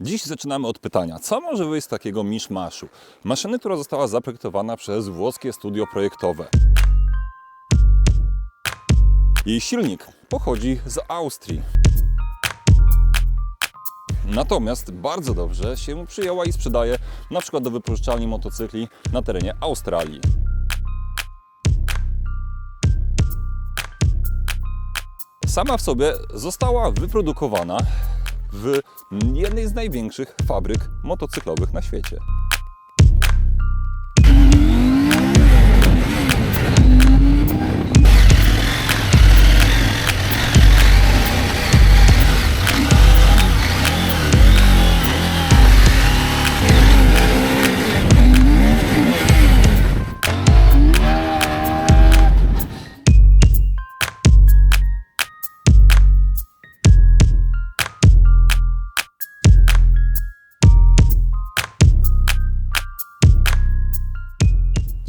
Dziś zaczynamy od pytania, co może wyjść z takiego miszmaszu? Maszyny, która została zaprojektowana przez włoskie studio projektowe. Jej silnik pochodzi z Austrii. Natomiast bardzo dobrze się przyjęła i sprzedaje na przykład do wypożyczalni motocykli na terenie Australii. Sama w sobie została wyprodukowana w jednej z największych fabryk motocyklowych na świecie.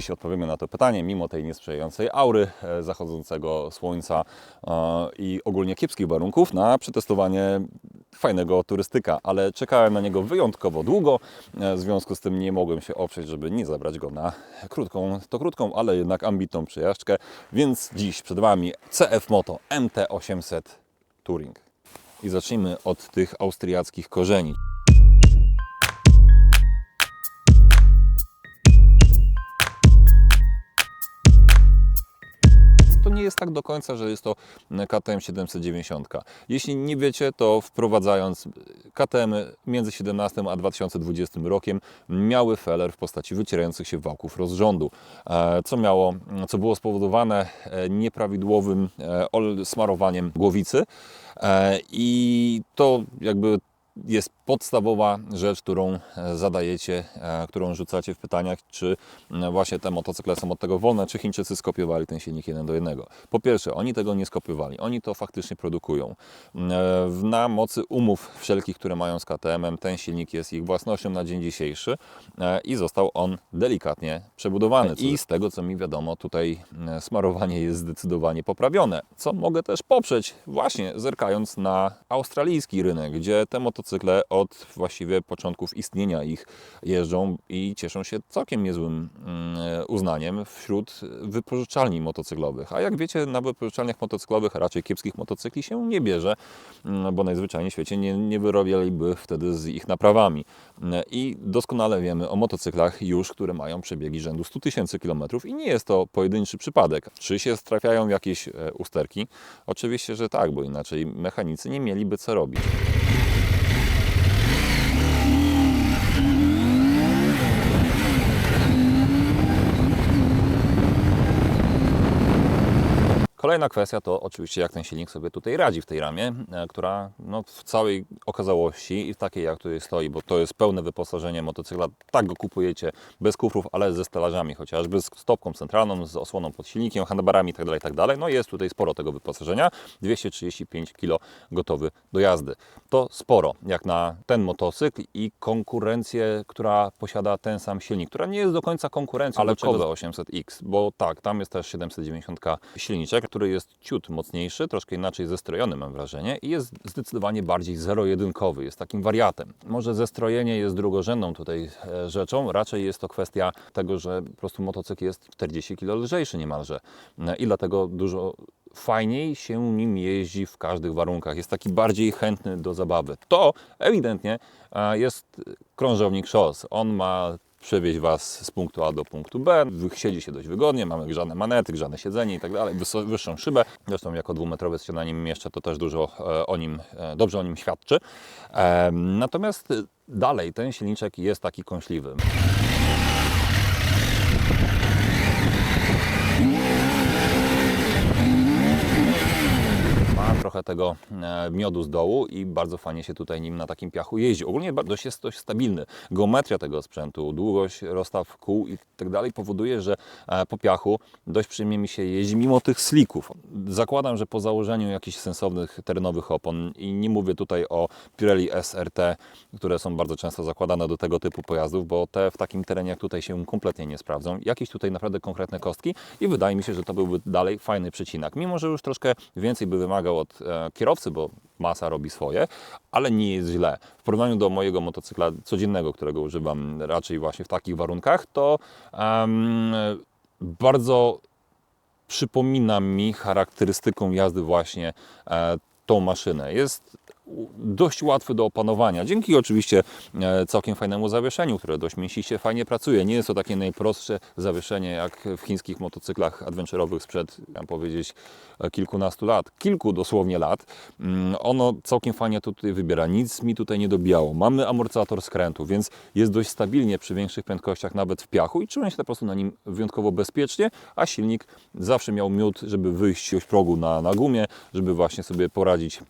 Dziś odpowiemy na to pytanie, mimo tej niesprzyjającej aury, e, zachodzącego słońca e, i ogólnie kiepskich warunków, na przetestowanie fajnego turystyka, ale czekałem na niego wyjątkowo długo, e, w związku z tym nie mogłem się oprzeć, żeby nie zabrać go na krótką, to krótką, ale jednak ambitną przejażdżkę, więc dziś przed Wami CF Moto MT800 Touring. I zacznijmy od tych austriackich korzeni. Jest tak do końca, że jest to KTM 790. Jeśli nie wiecie, to wprowadzając KTM między 17 a 2020 rokiem miały feller w postaci wycierających się wałków rozrządu, e, co miało, co było spowodowane e, nieprawidłowym e, smarowaniem głowicy i to jakby jest podstawowa rzecz, którą e, zadajecie, e, którą rzucacie w pytaniach, czy e, właśnie te motocykle są od tego wolne, czy Chińczycy skopiowali ten silnik jeden do jednego. Po pierwsze, oni tego nie skopiowali, oni to faktycznie produkują. E, Na mocy umów wszelkich, które mają z KTM-em, ten silnik jest ich własnością na dzień dzisiejszy i został on delikatnie przebudowany. I z tego, co mi wiadomo, tutaj e, smarowanie jest zdecydowanie poprawione, co mogę też poprzeć właśnie zerkając na australijski rynek, gdzie te motocykle od właściwie początków istnienia ich jeżdżą i cieszą się całkiem niezłym mm, uznaniem wśród wypożyczalni motocyklowych. A jak wiecie, na wypożyczalniach motocyklowych raczej kiepskich motocykli się nie bierze, mm, bo najzwyczajniej w świecie nie, nie wyrobialiby wtedy z ich naprawami. Mm, I doskonale wiemy o motocyklach już, które mają przebiegi rzędu 100 tysięcy kilometrów i nie jest to pojedynczy przypadek. Czy się trafiają jakieś e, usterki? Oczywiście, że tak, bo inaczej mechanicy nie mieliby co robić. Kolejna kwestia to oczywiście jak ten silnik sobie tutaj radzi w tej ramie, e, która no, w całej okazałości i w takiej jak tutaj stoi, bo to jest pełne wyposażenie motocykla, tak go kupujecie bez kufrów, ale ze stelażami chociażby, z stopką centralną, z osłoną pod silnikiem, handbarami itd., itd. No i jest tutaj sporo tego wyposażenia, 235 kg gotowy do jazdy. To sporo jak na ten motocykl i konkurencję, która posiada ten sam silnik, która nie jest do końca konkurencją, ale Kobe 800X, bo tak, tam jest też 790 silniczek, który jest ciut mocniejszy, troszkę inaczej zestrojony mam wrażenie i jest zdecydowanie bardziej zero-jedynkowy, jest takim wariatem. Może zestrojenie jest drugorzędną tutaj e, rzeczą, raczej jest to kwestia tego, że po prostu motocykl jest 40 kg lżejszy niemalże E, i dlatego dużo fajniej się nim jeździ w każdych warunkach. Jest taki bardziej chętny do zabawy. To ewidentnie e, jest krążownik szos. On ma przewieźć Was z punktu A do punktu B. Siedzi się dość wygodnie, mamy grzane manety, grzane siedzenie i tak dalej, wyższą szybę. Zresztą jako na nim mieszczę, to też dużo e, o nim, e, dobrze o nim świadczy. E, Natomiast dalej ten silniczek jest taki kąśliwy. ma trochę tego e, miodu z dołu i bardzo fajnie się tutaj nim na takim piachu jeździ. Ogólnie dość jest dość stabilny. Geometria tego sprzętu, długość, rozstaw kół i tak dalej powoduje, że e, po piachu dość przyjemnie mi się jeździ mimo tych slików. Zakładam, że po założeniu jakichś sensownych terenowych opon i nie mówię tutaj o Pirelli SRT, które są bardzo często zakładane do tego typu pojazdów, bo te w takim terenie jak tutaj się kompletnie nie sprawdzą. Jakieś tutaj naprawdę konkretne kostki i wydaje mi się, że to byłby dalej fajny przecinak. Mimo, że już troszkę więcej by wymagał od kierowcy, bo masa robi swoje, ale nie jest źle. W porównaniu do mojego motocykla codziennego, którego używam raczej właśnie w takich warunkach, to em, bardzo przypomina mi charakterystyką jazdy właśnie e, tą maszynę. Jest dość łatwy do opanowania, dzięki oczywiście e, całkiem fajnemu zawieszeniu, które dość mięsiście fajnie pracuje. Nie jest to takie najprostsze zawieszenie jak w chińskich motocyklach adventurowych sprzed, powiedzieć, e, kilkunastu lat, kilku dosłownie lat. Mm, Ono całkiem fajnie tutaj wybiera, nic mi tutaj nie dobijało. Mamy amortyzator skrętu, więc jest dość stabilnie przy większych prędkościach, nawet w piachu i czułem się po prostu na nim wyjątkowo bezpiecznie, a silnik zawsze miał miód, żeby wyjść z progu na, na gumie, żeby właśnie sobie poradzić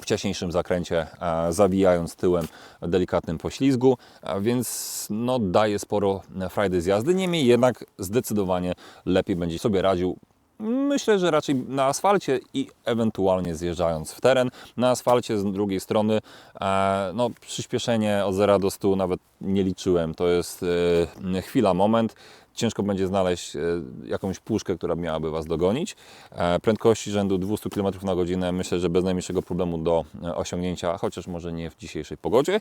wcześniejszym zakręcie, e, zawijając tyłem delikatnym poślizgu, więc no, daje sporo frajdy z jazdy. Niemniej jednak zdecydowanie lepiej będzie sobie radził. Myślę, że raczej na asfalcie i ewentualnie zjeżdżając w teren. Na asfalcie z drugiej strony e, no, przyspieszenie od 0 do 100 nawet nie liczyłem. To jest e, chwila, moment ciężko będzie znaleźć e, jakąś puszkę, która miałaby Was dogonić. E, Prędkości rzędu 200 km na godzinę myślę, że bez najmniejszego problemu do e, osiągnięcia, chociaż może nie w dzisiejszej pogodzie.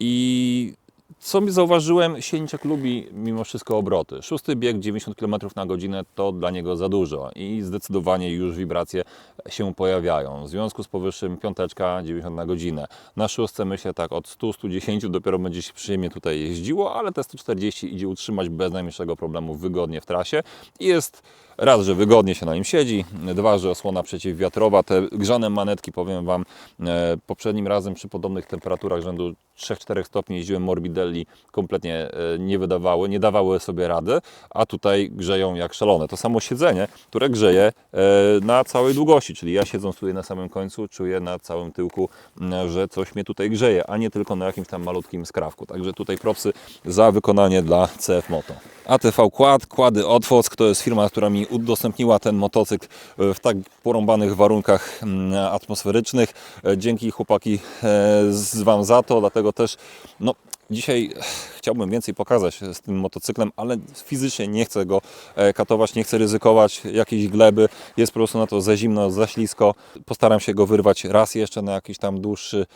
I co mi zauważyłem, silniczek lubi mimo wszystko obroty. Szósty bieg 90 km na godzinę to dla niego za dużo i zdecydowanie już wibracje się pojawiają. W związku z powyższym piąteczka 90 na godzinę. Na szóstce myślę tak od 100-110 dopiero będzie się przyjemnie tutaj jeździło, ale te 140 idzie utrzymać bez najmniejszego problemu wygodnie w trasie i jest raz, że wygodnie się na nim siedzi, dwa, że osłona przeciwwiatrowa. Te grzane manetki, powiem Wam, e, poprzednim razem przy podobnych temperaturach rzędu 3-4 stopni jeździłem Morbidelli, kompletnie e, nie wydawały, nie dawały sobie rady, a tutaj grzeją jak szalone. To samo siedzenie, które grzeje e, na całej długości, czyli ja siedząc tutaj na samym końcu, czuję na całym tyłku, że coś mnie tutaj grzeje, a nie tylko na jakimś tam malutkim skrawku. Także tutaj propsy za wykonanie dla CF Moto. ATV Quad, Kłady Otwock, to jest firma, która mi udostępniła ten motocykl e, w tak porąbanych warunkach atmosferycznych. Dzięki chłopaki z Wam za to, dlatego też no, dzisiaj chciałbym więcej pokazać z tym motocyklem, ale fizycznie nie chcę go e, katować, nie chcę ryzykować jakiejś gleby. Jest po prostu na to za zimno, za ślisko. Postaram się go wyrwać raz jeszcze na jakiś tam dłuższy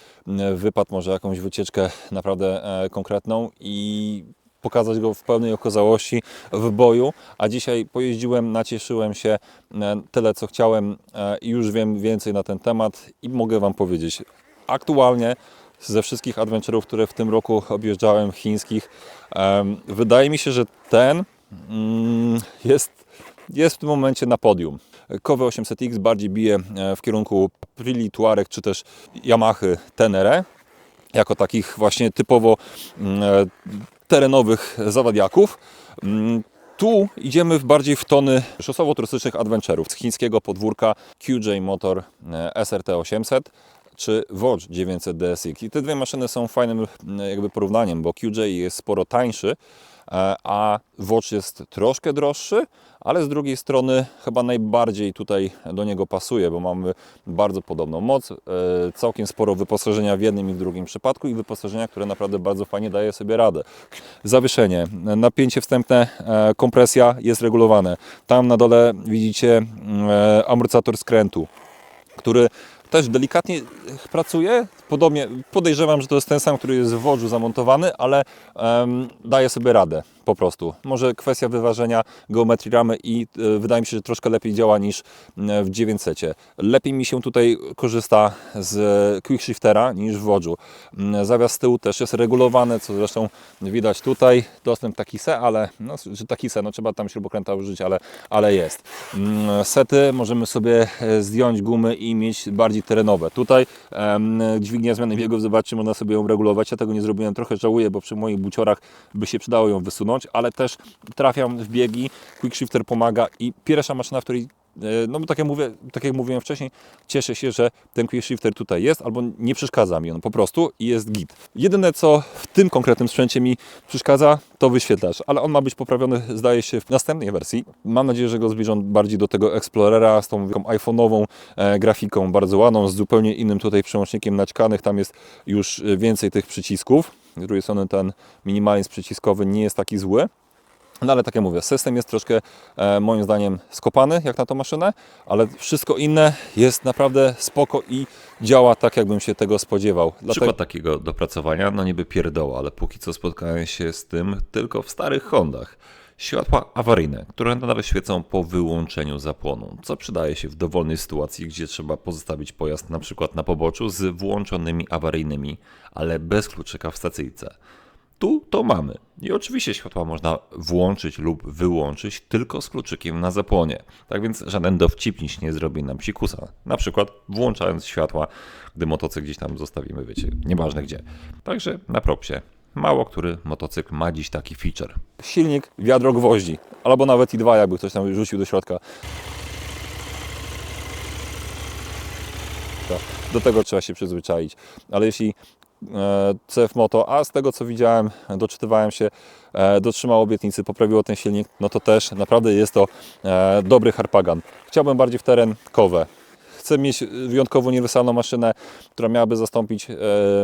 wypad, może jakąś wycieczkę naprawdę e, konkretną i pokazać go w pełnej okazałości w boju, a dzisiaj pojeździłem, nacieszyłem się, e, tyle co chciałem i już wiem więcej na ten temat i mogę Wam powiedzieć, aktualnie ze wszystkich adventurów, które w tym roku objeżdżałem chińskich, wydaje mi się, że ten mm, jest, jest w tym momencie na podium. Kowe 800X bardziej bije e, w kierunku Aprili, Tuareg czy też Yamahy Tenere jako takich właśnie typowo mm, e, terenowych zawadiaków. Mm, Tu idziemy w bardziej w tony szosowo-turystycznych adventurów z chińskiego podwórka QJ Motor e, SRT 800 czy Watch 900 DSX. I te dwie maszyny są fajnym mm, jakby porównaniem, bo QJ jest sporo tańszy, e, a Watch jest troszkę droższy, ale z drugiej strony chyba najbardziej tutaj do niego pasuje, bo mamy bardzo podobną moc, e, całkiem sporo wyposażenia w jednym i w drugim przypadku i wyposażenia, które naprawdę bardzo fajnie daje sobie radę. Zawieszenie, napięcie wstępne, e, kompresja jest regulowane. Tam na dole widzicie mm, e, amortyzator skrętu, który też delikatnie pracuje. Podobnie podejrzewam, że to jest ten sam, który jest w wodzu zamontowany, ale em, daje sobie radę po prostu. Może kwestia wyważenia geometrii ramy i e, wydaje mi się, że troszkę lepiej działa niż e, w 900. Lepiej mi się tutaj korzysta z quickshiftera niż w wodzu. Zawias z tyłu też jest regulowany, co zresztą widać tutaj. Dostęp taki se, ale no, że taki se, no trzeba tam śrubokręta użyć, ale, ale jest. Sety możemy sobie e, zdjąć gumy i mieć bardziej terenowe. Tutaj em, dźwignia zmiany biegów, zobaczcie, można sobie ją regulować. Ja tego nie zrobiłem, trochę żałuję, bo przy moich buciorach by się przydało ją wysunąć, ale też trafiam w biegi, quickshifter pomaga i pierwsza maszyna, w której e, no bo tak jak, mówię, tak jak mówiłem wcześniej, cieszę się, że ten quickshifter tutaj jest, albo nie przeszkadza mi on po prostu i jest git. Jedyne co w tym konkretnym sprzęcie mi przeszkadza, to wyświetlacz, ale on ma być poprawiony, zdaje się, w następnej wersji. Mam nadzieję, że go zbliżą bardziej do tego Explorera z tą iPhone'ową e, grafiką, bardzo ładną, z zupełnie innym tutaj przełącznikiem naćkanych. Tam jest już e, więcej tych przycisków. Z drugiej strony ten minimalizm przyciskowy nie jest taki zły. No ale tak jak mówię, system jest troszkę e, moim zdaniem skopany jak na tą maszynę, ale wszystko inne jest naprawdę spoko i działa tak, jakbym się tego spodziewał. Przykład takiego dopracowania, no niby pierdoła, ale póki co spotkałem się z tym tylko w starych Hondach. Światła awaryjne, które nawet świecą po wyłączeniu zapłonu, co przydaje się w dowolnej sytuacji, gdzie trzeba pozostawić pojazd na przykład na poboczu z włączonymi awaryjnymi, ale bez kluczyka w stacyjce. Tu to mamy. I oczywiście światła można włączyć lub wyłączyć tylko z kluczykiem na zapłonie. Tak więc żaden dowcipniś nie zrobi nam psikusa. Na przykład włączając światła, gdy motocykl gdzieś tam zostawimy, wiecie, nieważne gdzie. Także na propsie. Mało który motocykl ma dziś taki feature. Silnik, wiadro gwoździ, albo nawet i dwa, jakby ktoś tam rzucił do środka. To- Do tego trzeba się przyzwyczaić. Ale jeśli e, CF Moto, a z tego co widziałem, doczytywałem się, e, dotrzymał obietnicy, poprawiło ten silnik, no to też naprawdę jest to e, dobry harpagan. Chciałbym bardziej w teren kowę. Chcę mieć wyjątkowo uniwersalną maszynę, która miałaby zastąpić e,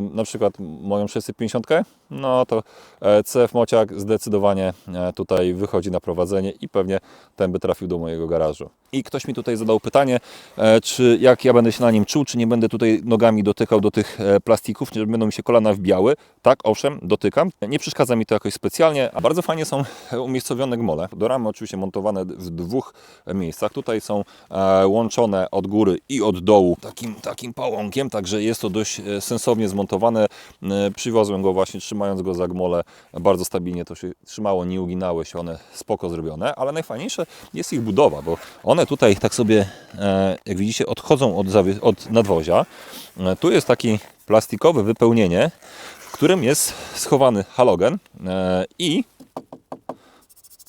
na przykład moją 650, no to e, CF Mociak zdecydowanie e, tutaj wychodzi na prowadzenie i pewnie ten by trafił do mojego garażu. I ktoś mi tutaj zadał pytanie, e, czy jak ja będę się na nim czuł, czy nie będę tutaj nogami dotykał do tych plastików, czy będą mi się kolana wbiały. Tak, owszem, dotykam. Nie przeszkadza mi to jakoś specjalnie, a bardzo fajnie są umiejscowione gmole. Do ramy oczywiście montowane w dwóch miejscach. Tutaj są łączone od góry i od dołu takim, takim pałąkiem, także jest to dość e, sensownie zmontowane. E, Przywiozłem go właśnie trzymając go za gmole. Bardzo stabilnie to się trzymało, nie uginały się one, spoko zrobione, ale najfajniejsze jest ich budowa, bo one tutaj tak sobie, e, jak widzicie, odchodzą od, od nadwozia. Tu jest takie plastikowe wypełnienie, w którym jest schowany halogen i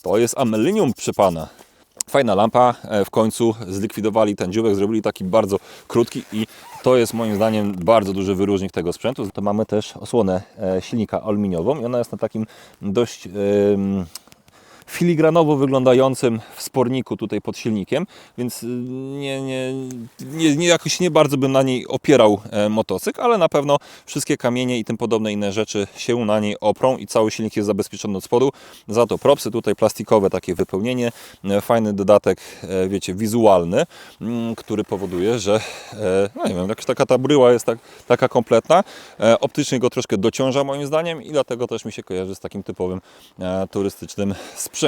to jest amelinium przypana. Fajna lampa, e, w końcu zlikwidowali ten dziubek, zrobili taki bardzo krótki i to jest moim zdaniem bardzo duży wyróżnik tego sprzętu. To mamy też osłonę e, silnika aluminiową i ona jest na takim dość filigranowo wyglądającym wsporniku tutaj pod silnikiem, więc y, nie, nie, nie, nie, jakoś nie bardzo bym na niej opierał e, motocykl, ale na pewno wszystkie kamienie i tym podobne inne rzeczy się na niej oprą i cały silnik jest zabezpieczony od spodu. Za to propsy tutaj plastikowe takie wypełnienie, e, fajny dodatek, e, wiecie, wizualny, mm, który powoduje, że no nie wiem, jakaś taka ta bryła jest tak, taka kompletna. Optycznie go troszkę dociąża moim zdaniem i dlatego też mi się kojarzy z takim typowym turystycznym sprzętem.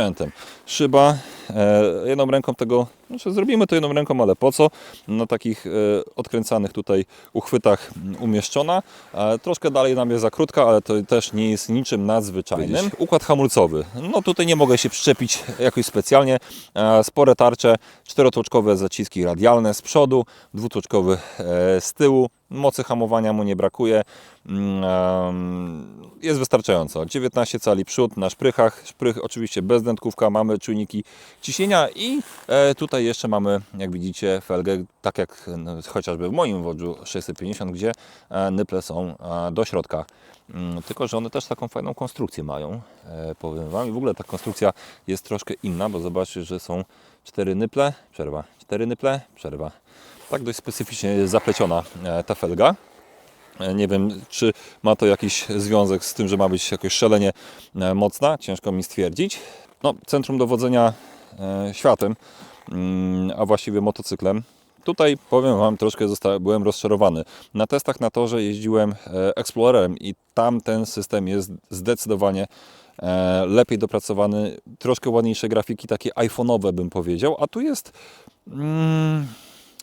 Szyba, e, jedną ręką tego, znaczy zrobimy to jedną ręką, ale po co? Na takich e, odkręcanych tutaj uchwytach umieszczona. E, Troszkę dalej nam jest za krótka, ale to też nie jest niczym nadzwyczajnym. Układ hamulcowy. No tutaj nie mogę się przyczepić jakoś specjalnie. E, Spore tarcze, czterotłoczkowe zaciski radialne z przodu, dwutłoczkowy e, z tyłu. Mocy hamowania mu nie brakuje. Jest wystarczająco. 19 cali przód na szprychach. Szprych oczywiście bez dętkówka. Mamy czujniki ciśnienia i e, tutaj jeszcze mamy, jak widzicie, felgę, tak jak chociażby w moim wodzu 650, gdzie e, nyple są e, do środka. Mm, Tylko, że one też taką fajną konstrukcję mają, powiem Wam. I w ogóle ta konstrukcja jest troszkę inna, bo zobaczcie, że są cztery nyple, przerwa, cztery nyple, przerwa. Tak dość specyficznie jest zapleciona ta felga. E, Nie wiem, czy ma to jakiś związek z tym, że ma być jakoś szalenie e, mocna, ciężko mi stwierdzić. No, centrum dowodzenia e, światem, mm, a właściwie motocyklem. Tutaj powiem Wam, troszkę byłem rozczarowany. Na testach na torze jeździłem Explorerem i tam ten system jest zdecydowanie lepiej dopracowany, troszkę ładniejsze grafiki, takie iPhone'owe bym powiedział, a tu jest... Mm,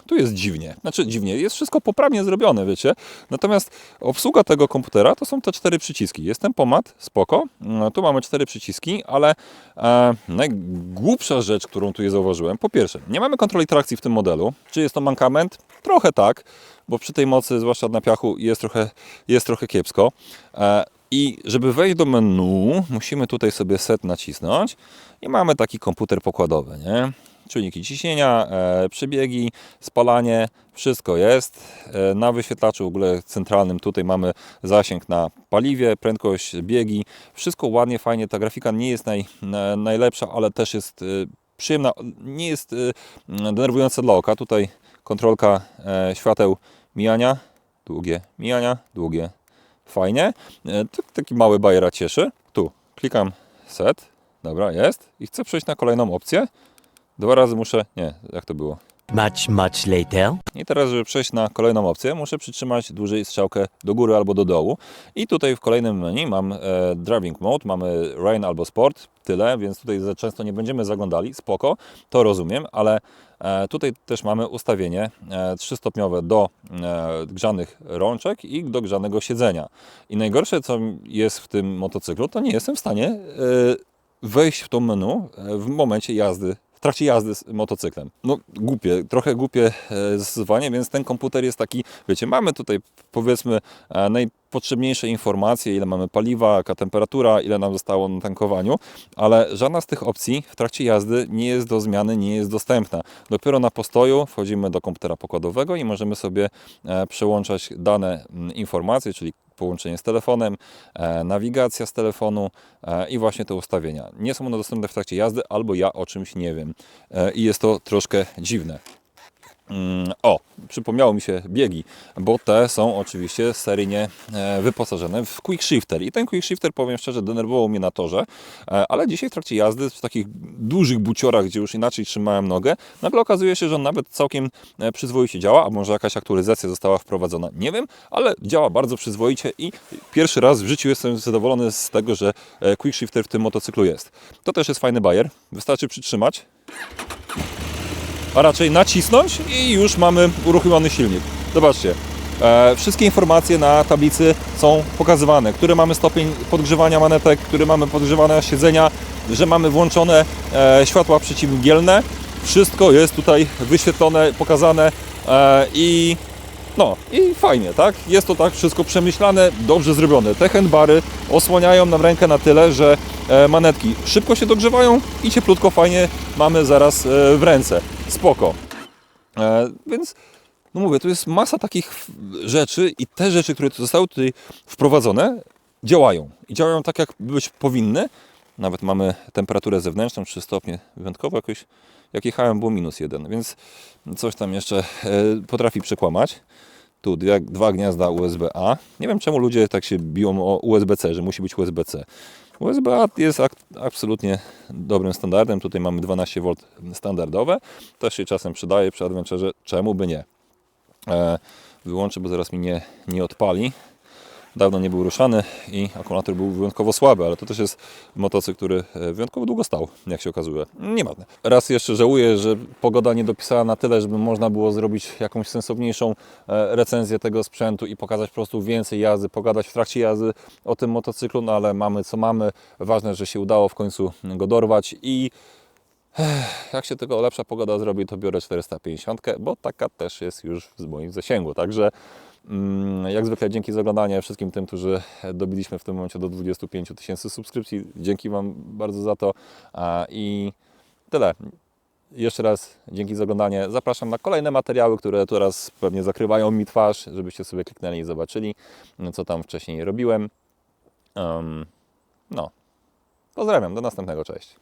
tu jest dziwnie. Znaczy dziwnie, jest wszystko poprawnie zrobione, wiecie. Natomiast obsługa tego komputera to są te cztery przyciski. Jest tempomat, spoko. No, tu mamy cztery przyciski, ale e, najgłupsza rzecz, którą tu zauważyłem, po pierwsze, nie mamy kontroli trakcji w tym modelu. Czy jest to mankament? Trochę tak, bo przy tej mocy, zwłaszcza na piachu, jest trochę, jest trochę kiepsko. E, i żeby wejść do menu, musimy tutaj sobie set nacisnąć i mamy taki komputer pokładowy, nie? Czujniki ciśnienia, e, przebiegi, spalanie, wszystko jest. E, na wyświetlaczu w ogóle centralnym tutaj mamy zasięg na paliwie, prędkość, biegi. Wszystko ładnie, fajnie. Ta grafika nie jest naj, na, najlepsza, ale też jest e, przyjemna. Nie jest e, denerwująca dla oka. Tutaj kontrolka świateł mijania, długie mijania, długie. Fajnie. Tak- taki mały bajera cieszy. Tu klikam set Dobra, jest. I chcę przejść na kolejną opcję. Dwa razy muszę... Nie, jak to było? Much, much later. I teraz, żeby przejść na kolejną opcję, muszę przytrzymać dłużej strzałkę do góry albo do dołu. I tutaj w kolejnym menu mam e, Driving Mode, mamy Rain albo Sport, tyle, więc tutaj za często nie będziemy zaglądali, spoko, to rozumiem, ale e, tutaj też mamy ustawienie e, trzystopniowe do e, grzanych rączek i do grzanego siedzenia. I najgorsze, co jest w tym motocyklu, to nie jestem w stanie e, wejść w to menu e, w momencie jazdy, w trakcie jazdy z motocyklem. No głupie, trochę głupie e, zastosowanie, więc ten komputer jest taki, wiecie, mamy tutaj powiedzmy e, najpotrzebniejsze informacje, ile mamy paliwa, jaka temperatura, ile nam zostało na tankowaniu, ale żadna z tych opcji w trakcie jazdy nie jest do zmiany, nie jest dostępna. Dopiero na postoju wchodzimy do komputera pokładowego i możemy sobie e, przełączać dane informacje, czyli połączenie z telefonem, e, nawigacja z telefonu e, i właśnie te ustawienia. Nie są one dostępne w trakcie jazdy, albo ja o czymś nie wiem. I jest to troszkę dziwne. Mm, O, przypomniało mi się biegi, bo te są oczywiście seryjnie e, wyposażone w quick shifter. I ten quick shifter, powiem szczerze, denerwował mnie na torze, e, ale dzisiaj w trakcie jazdy w takich dużych buciorach, gdzie już inaczej trzymałem nogę, nagle okazuje się, że on nawet całkiem e, przyzwoicie działa, a może jakaś aktualizacja została wprowadzona, nie wiem, ale działa bardzo przyzwoicie i pierwszy raz w życiu jestem zadowolony z tego, że quick shifter w tym motocyklu jest. To też jest fajny bajer, wystarczy przytrzymać a raczej nacisnąć i już mamy uruchomiony silnik. Zobaczcie, e, wszystkie informacje na tablicy są pokazywane, który mamy stopień podgrzewania manetek, który mamy podgrzewane siedzenia, że mamy włączone e, światła przeciwmgielne. Wszystko jest tutaj wyświetlone, pokazane e, i no i fajnie, tak? Jest to tak wszystko przemyślane, dobrze zrobione. Te handbary osłaniają nam rękę na tyle, że manetki szybko się dogrzewają i cieplutko, fajnie mamy zaraz w ręce. Spoko. E, więc, no mówię, tu jest masa takich rzeczy i te rzeczy, które zostały tutaj wprowadzone, działają. I działają tak, jak być powinny. Nawet mamy temperaturę zewnętrzną 3 stopnie. Wyjątkowo jakoś, jak jechałem, było minus jeden, więc coś tam jeszcze e, potrafi przekłamać. Tu dwie, dwa gniazda USB-A. Nie wiem, czemu ludzie tak się biją o USB-C, że musi być USB-C. USB-A jest absolutnie dobrym standardem. Tutaj mamy 12V standardowe. Też się czasem przydaje przy Adventurze. Czemu by nie? E, wyłączę, bo zaraz mi nie, nie odpali. Dawno nie był ruszany i akumulator był wyjątkowo słaby, ale to też jest motocykl, który e, wyjątkowo długo stał, jak się okazuje. Nieważne. Raz jeszcze żałuję, że pogoda nie dopisała na tyle, żeby można było zrobić jakąś sensowniejszą e, recenzję tego sprzętu i pokazać po prostu więcej jazdy, pogadać w trakcie jazdy o tym motocyklu, no ale mamy co mamy. Ważne, że się udało w końcu go dorwać i jak się tego lepsza pogoda zrobi, to biorę 450, bo taka też jest już w moim zasięgu. Także jak zwykle dzięki za oglądanie wszystkim tym, którzy dobiliśmy w tym momencie do 25 tysięcy subskrypcji. Dzięki Wam bardzo za to i tyle. Jeszcze raz dzięki za oglądanie. Zapraszam na kolejne materiały, które teraz pewnie zakrywają mi twarz, żebyście sobie kliknęli i zobaczyli, co tam wcześniej robiłem. Em, no, pozdrawiam, do następnego, cześć.